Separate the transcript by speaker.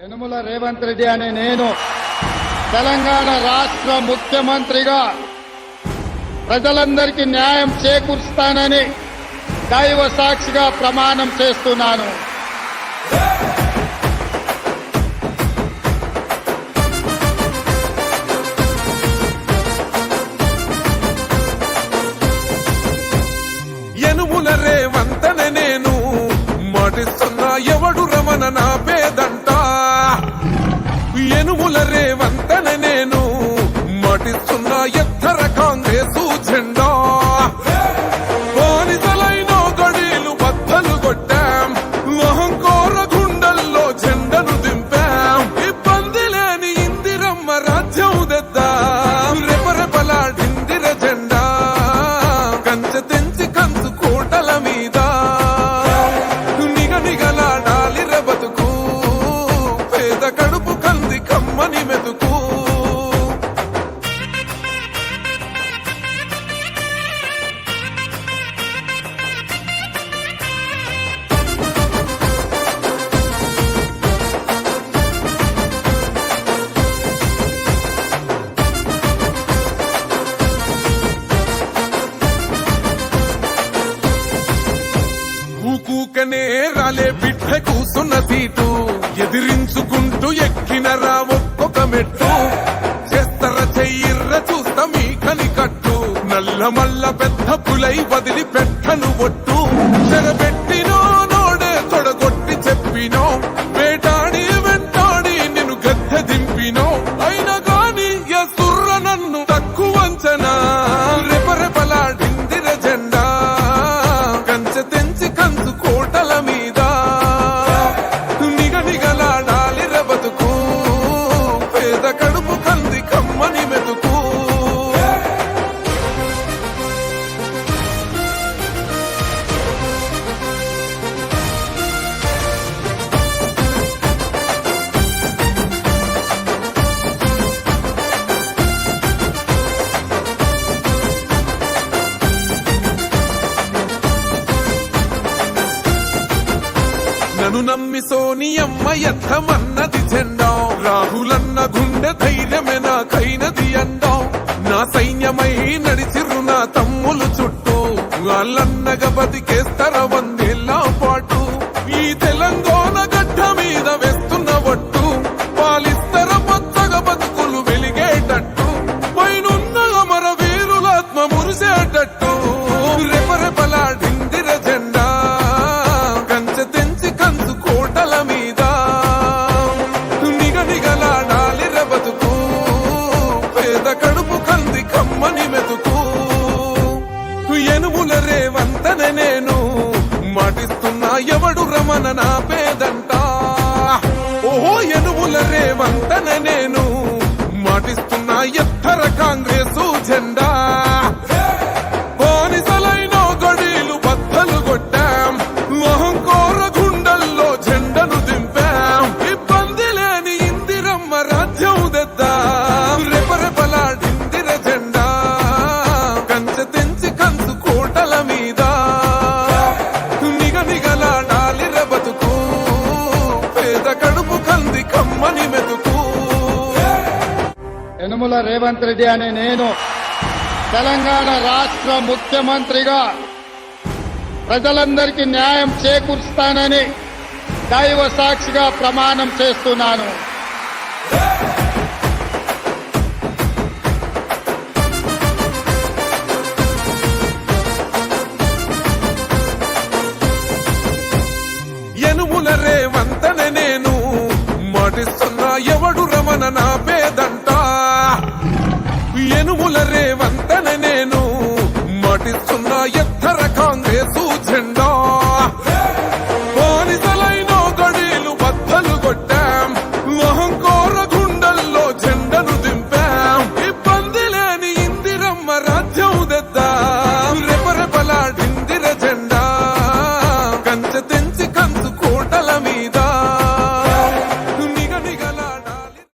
Speaker 1: యనుమల రేవంత్ రెడ్డి అనే నేను తెలంగాణ రాష్ట్ర ముఖ్యమంత్రిగా ప్రజలందరికీ న్యాయం చేకూరుస్తానని దైవ సాక్షిగా ప్రమాణం చేస్తున్నాను.
Speaker 2: ఎనుముల రేవంతన నేను మాటిస్తున్నా ఎవడు రమణ నటిస్తున్న ఎత్తర కాంగ్రెసు జెండా ఊకూకనే పిట్ట కూసున్న సీటు. ఎదిరించుకుంటూ ఎక్కిన రా ఒక్కొక్క మెట్టు. చేస్తర చెయ్యిర్ర చూస్తా మీ కని కట్టు నల్ల మల్ల పెద్ద పులై వదిలి పెట్టను ఒట్టు. చెరబెట్టినో నోడే తొడగొట్టి చెప్పినో. వేటాడి వెంటాడి నిన్ను గద్దె దింపినో. అయినా గాని ఎసుర్ర నన్ను తక్కువ అంచనా. రెపరెపలాడిందిర జెండా. కంచె తెంచి కంచు కోటల నన్ను నమ్మి సోనియమ్మ ఎత్తమన్నది జెండా రాహులన్న గుండె ధైర్యమే నాకైనది అండా నా సైన్యమై నడిచిరు నా తమ్ములు చుట్టూ. వాళ్ళన్నగా బతికేస్తర ఎనుముల రేవంతన నేను. మాటిస్తున్నా ఎవడు రమణ నా పేదంట. ఓహో ఎనుముల రేవంతన నేను. మాటిస్తున్నా ఎత్తర కాంగ్రెసు జెండా. పేద కడుపు కంది కమ్మని మెతుకు.
Speaker 1: యనుమల రేవంత్ రెడ్డి అనే నేను తెలంగాణ రాష్ట్ర ముఖ్యమంత్రిగా ప్రజలందరికీ న్యాయం చేకూరుస్తానని దైవ సాక్షిగా ప్రమాణం చేస్తున్నాను.
Speaker 2: ఎవడు నా పేదంట. ఎనుముల రేవంతన నేను. మటిస్తున్న ఎత్తర కాంగ్రెసు జెండా.